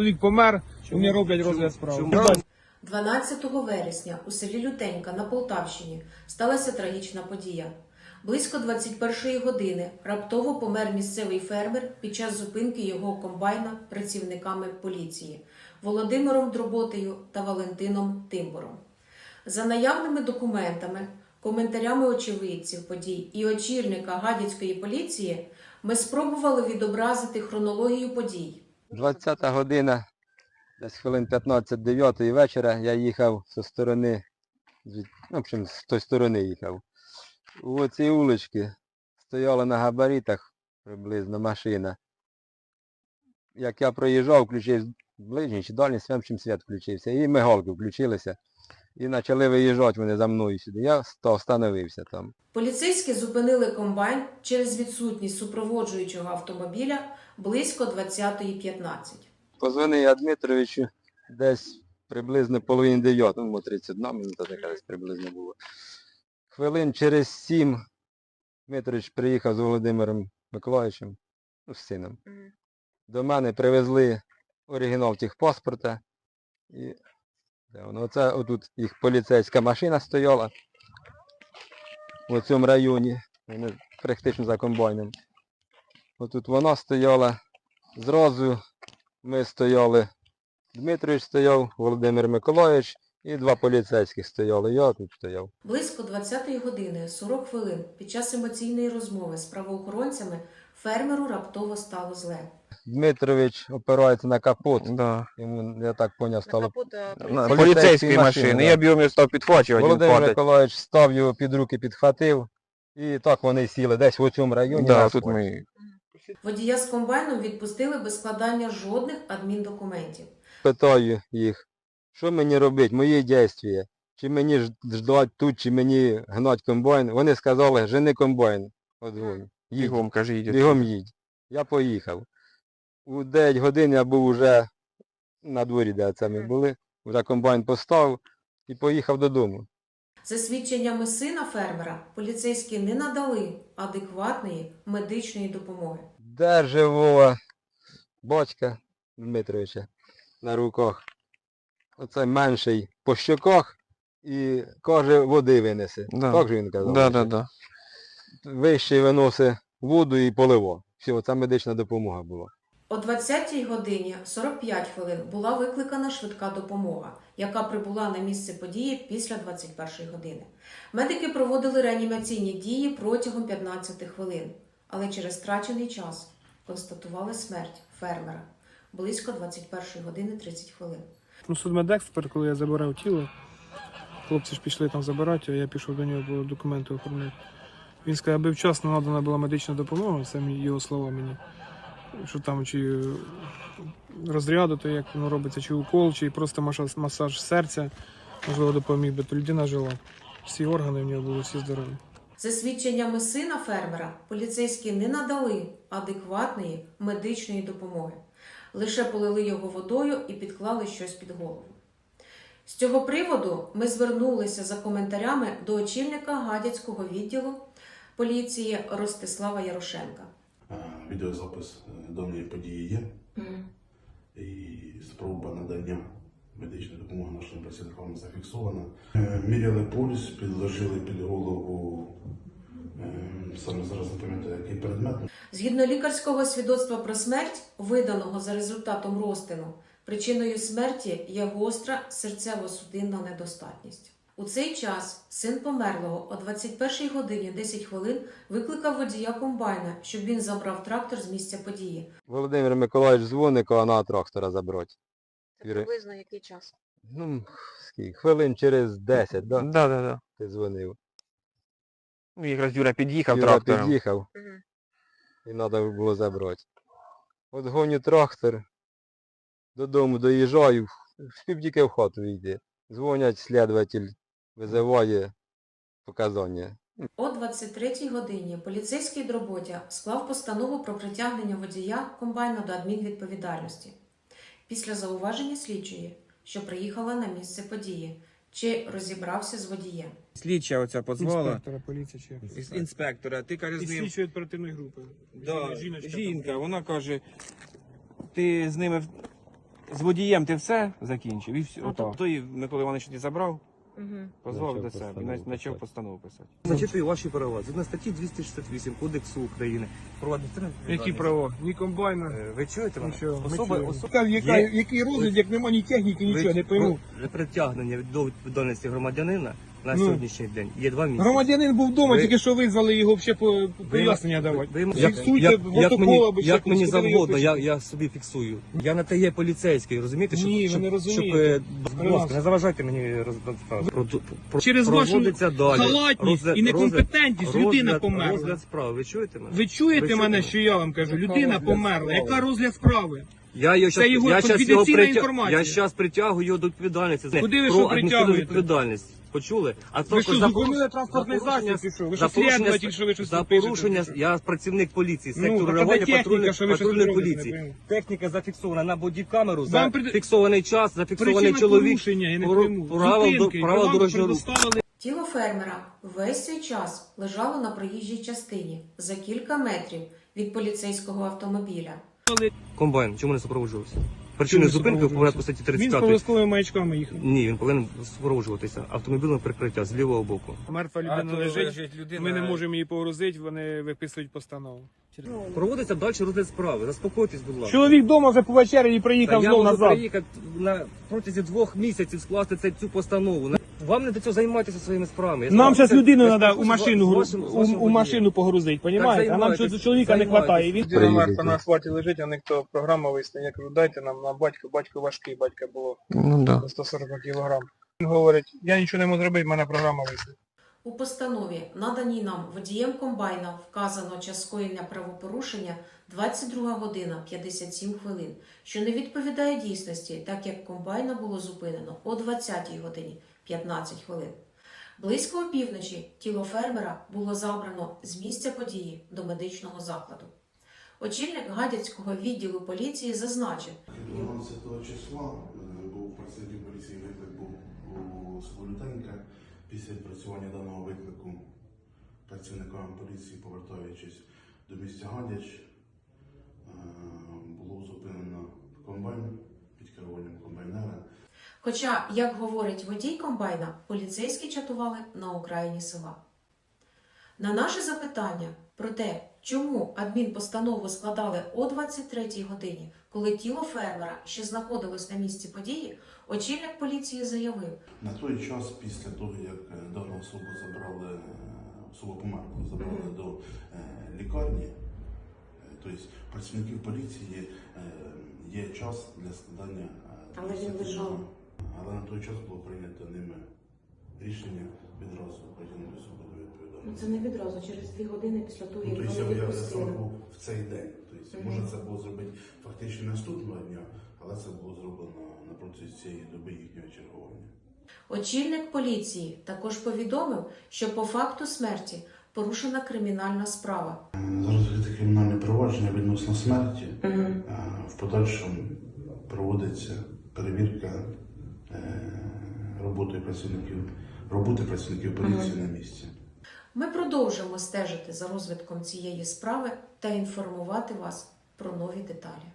Чоловік помер, вони роблять розгляд справи. 12 вересня у селі Лютенька на Полтавщині сталася трагічна подія. Близько 21 години раптово помер місцевий фермер під час зупинки його комбайна працівниками поліції Володимиром Дроботею та Валентином Тимбором. За наявними документами, коментарями очевидців подій і очільника гадяцької поліції ми спробували відобразити хронологію подій. 20 година, десь хвилин 15 9 вечора я їхав зі сторони, ну, в общем, з тої сторони їхав. У цій вуличці стояла на габаритах приблизно машина. Як я проїжджав, включив ближній чи дальній в свят включився. І мигалки включилися. І почали виїжджати вони за мною сюди. Я встановився там. Поліцейські зупинили комбайн через відсутність супроводжуючого автомобіля близько 20.15. Позвонив я Дмитровичу десь приблизно половині дев'ятого, ну, 31 минута така десь приблизно було. Хвилин через сім Дмитрович приїхав з Володимиром Миколаївичем, ну, з сином. До мене привезли оригінал техпаспорта. І де воно? Оце отут їх поліцейська машина стояла у цьому районі, вони практично за комбайном. Отут вона стояла. Зразу ми стояли, Дмитрович стояв, Володимир Миколаївич і два поліцейських стояли. Я тут стояв. Близько 20-ї години 40 хвилин під час емоційної розмови з правоохоронцями фермеру раптово стало зле. Дмитрович опирається на капот. Да. Йому, я так поняв, стало. На Поліцейської поліцейської машини, машини. да. Я б його став підхвачувати, Володимир падає. Миколаївич став його під руки, підхватив. І так вони сіли десь в цьому районі. Да, на тут ми Водія з комбайном відпустили без складання жодних адміндокументів. Питаю їх, що мені робити, мої дійства. Чи мені ж- ждать тут, чи мені гнать комбайн. Вони сказали, жени комбайн. От вон, їдь. бігом, каже, їдь. Бігом їдь. Я поїхав. У 9 годин я був уже на дворі, де це ми були. Вже комбайн поставив і поїхав додому. За свідченнями сина фермера, поліцейські не надали адекватної медичної допомоги. Де живого батька Дмитровича на руках. Оце менший по щоках і каже, води винесе. Да. Так же він казав. Да, да, да. Вищий виносить воду і поливо. Все, це медична допомога була. О 20-й годині 45 хвилин була викликана швидка допомога, яка прибула на місце події після 21-ї години. Медики проводили реанімаційні дії протягом 15 хвилин, але через втрачений час констатували смерть фермера близько 21 години 30 хвилин. Ну, судмедексперт, коли я забирав тіло, хлопці ж пішли там забирати, а я пішов до нього бо документи оформляти. Він сказав, аби вчасно надана була медична допомога, це його слова мені. Що там чи е, розряду, то як воно робиться, чи укол, чи просто масаж, масаж серця, можливо, допоміг би, то людина жила. Всі органи в нього були всі здорові. За свідченнями сина фермера, поліцейські не надали адекватної медичної допомоги. Лише полили його водою і підклали щось під голову. З цього приводу ми звернулися за коментарями до очільника гадяцького відділу поліції Ростислава Ярошенка. Відеозапис е, події є. І спроба надання медичної допомоги нашим працівникам зафіксована. Е, Міряли пульс, підложили під голову, саме зараз не пам'ятаю, який предмет. Згідно лікарського свідоцтва про смерть, виданого за результатом розтину, причиною смерті є гостра серцево-судинна недостатність. У цей час син померлого о 21 годині 10 хвилин викликав водія комбайна, щоб він забрав трактор з місця події. Володимир Миколаївич дзвонить, кого на трактора забрати. Це приблизно який час? Ну, скільки? Хвилин через 10, да? Да, да, да. Ти дзвонив. Ну, якраз Юра під'їхав Юра трактором. під'їхав Мгм. і треба було забрати. От гоню трактор, додому доїжджаю, спів тільки в хату йти. Дзвонять, слідуватель визиває показання. О 23-й годині поліцейський Дроботя склав постанову про притягнення водія комбайна до адмінвідповідальності. Після зауваження слідчої, що приїхала на місце події, чи розібрався з водієм. Слідча оця позвала. Інспектора поліції чи як це Інспектора, ти каже І з ним. слідчої оперативної групи. Да, Жіночка там. жінка, вона каже, ти з ними в- З водієм ти все закінчив і все. Ну, Ото. Той Микола Іванович тоді забрав. Позвав до себе на- почав постанову писати. Зачитую ваші права. Згідно статті 268 Кодексу України про адміністративне Які права? Ні комбайна. Е, Ви чуєте мене? Нічого. ми Особа, особа, Яка- Який розгляд, як нема ні техніки, нічого, не пойму. Для притягнення до відповідальності громадянина на Ну. сьогоднішній день є два місяці. Громадянин був вдома, Ви- тільки що визвали його ще по по пояснення давати. ви- ви- Фіксуйте як, як, протокол мені, або ще як мені кудись, куди його завгодно, я, пишете. я собі фіксую. Я на те є поліцейський, розумієте? Щоб, Ні, ви щоб, не щоб, розумієте. е, будь ласка, не заважайте мені розповідати. Про, про, Через вашу проводиться далі. халатність і некомпетентність розгляд- людина розгляд- померла. Розгляд справи, ви чуєте мене? Ви чуєте Ви мене, чуєте? що я вам кажу? Людина розгляд померла. справи? Яка розгляд справи? Я його щас, його я щас його конфіденційна притя... інформація. Я щас притягую його до відповідальності. Куди ви про що адміністративну притягуєте? відповідальність. Почули? А Ви що, за зупинили транспортний засіб, чи що? Ви за що, порушення- слідуватель, що ви щось За пишете, порушення, чи що? я працівник поліції, Ну, сектору так а де реагування техніка, патрульної, що ви щось патрульної робите, не поліції. пойму. Техніка зафіксована на бодікамеру, Вам зафіксований час, зафіксований Причина чоловік. порушення, я не Пору- пойму. правил до- Зупинки, правил вам дорожнього руху. предоставили Тіло фермера весь цей час лежало на проїжджій частині за кілька метрів від поліцейського автомобіля. Комбайн, чому не супроводжувався? Причиною Чому зупинки в порядку статті Він з 35. полосковими маячками їхав. Ні, він повинен супроводжуватися автомобільне прикриття з лівого боку. Мертва людина лежить, ми не можемо її погрузити, вони виписують постанову. Проводиться далі розгляд справи. Заспокойтесь, будь ласка. Чоловік вдома вже по вечері і Та приїхав я знов можу назад. приїхати на протязі двох місяців скласти цю, цю постанову. На- Вам не до цього займатися своїми справами. Я Нам зараз це- людину я треба у спілкуюся машину, гру- вашим- з у, вашим у водієм. машину погрузити, понімаєте? А нам займайтесь, чого- чоловіка не займайтесь. вистачає. Він Приїдете. мертва на асфальті лежить, а ніхто програма висне. Я кажу, дайте нам на батька, батько важкий, батька було Ну да. на 140 кілограм. Він говорить, я нічого не можу зробити, в мене програма висне. У постанові, наданій нам водієм комбайна, вказано час скоєння правопорушення 22 година 57 хвилин, що не відповідає дійсності, так як комбайна було зупинено о 20 годині 15 хвилин. Близько опівночі тіло фермера було забрано з місця події до медичного закладу. Очільник Гадяцького відділу поліції зазначив, 12 числа е, був працівник поліції виклик був у село Лютенька. Після відпрацювання даного виклику працівникам поліції, повертаючись до місця Гадяч, е, було зупинено комбайн під керуванням комбайнера. Хоча, як говорить водій комбайна, поліцейські чатували на окраїні села. На наше запитання про те, чому адмінпостанову складали о 23 годині, коли тіло фермера ще знаходилось на місці події, очільник поліції заявив, На той час, після того, як е, дану особу забрали, е, особу померлу, забрали до е, лікарні, тобто працівників поліції є час для складання. Але він лежав. Але на той час було прийнято ними рішення відразу притягнути особу до ну відповідальності. це не відразу, через дві години після того, Ну, як тобто вони я, я відпустили. був в цей день. Тобто, Мгм. може це було зробити фактично наступного дня, але це було зроблено на протязі цієї доби їхнього чергування. Очільник поліції також повідомив, що по факту смерті порушена кримінальна справа. Зараз відкрите кримінальне провадження відносно смерті. Е, В подальшому проводиться перевірка е, роботи працівників, роботи працівників поліції на місці. Ми продовжимо стежити за розвитком цієї справи та інформувати вас про нові деталі.